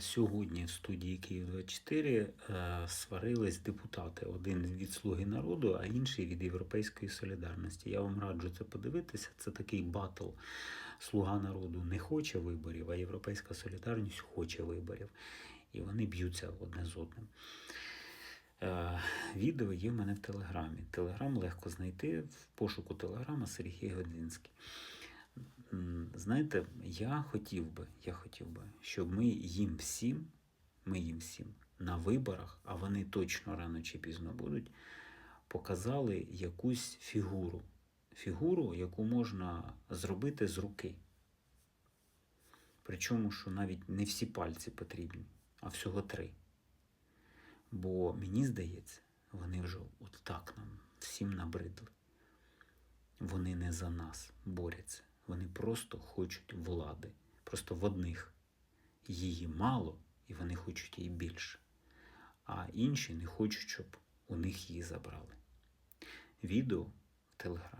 сьогодні в студії Київ 24 е, сварились депутати. Один від Слуги народу, а інший від Європейської солідарності. Я вам раджу це подивитися. Це такий батл. Слуга народу не хоче виборів, а Європейська солідарність хоче виборів. І вони б'ються одне з одним. Е, Відео є в мене в Телеграмі. Телеграм легко знайти в пошуку Телеграма Сергій Годзинський. Знаєте, я хотів би, я хотів би, щоб ми їм всім, ми їм всім на виборах, а вони точно рано чи пізно будуть, показали якусь фігуру. Фігуру, яку можна зробити з руки. Причому, що навіть не всі пальці потрібні, а всього три. Бо мені здається, вони вже от так нам всім набридли. Вони не за нас борються. Вони просто хочуть влади. Просто в одних її мало, і вони хочуть її більше. А інші не хочуть, щоб у них її забрали. Відео в Телеграмі.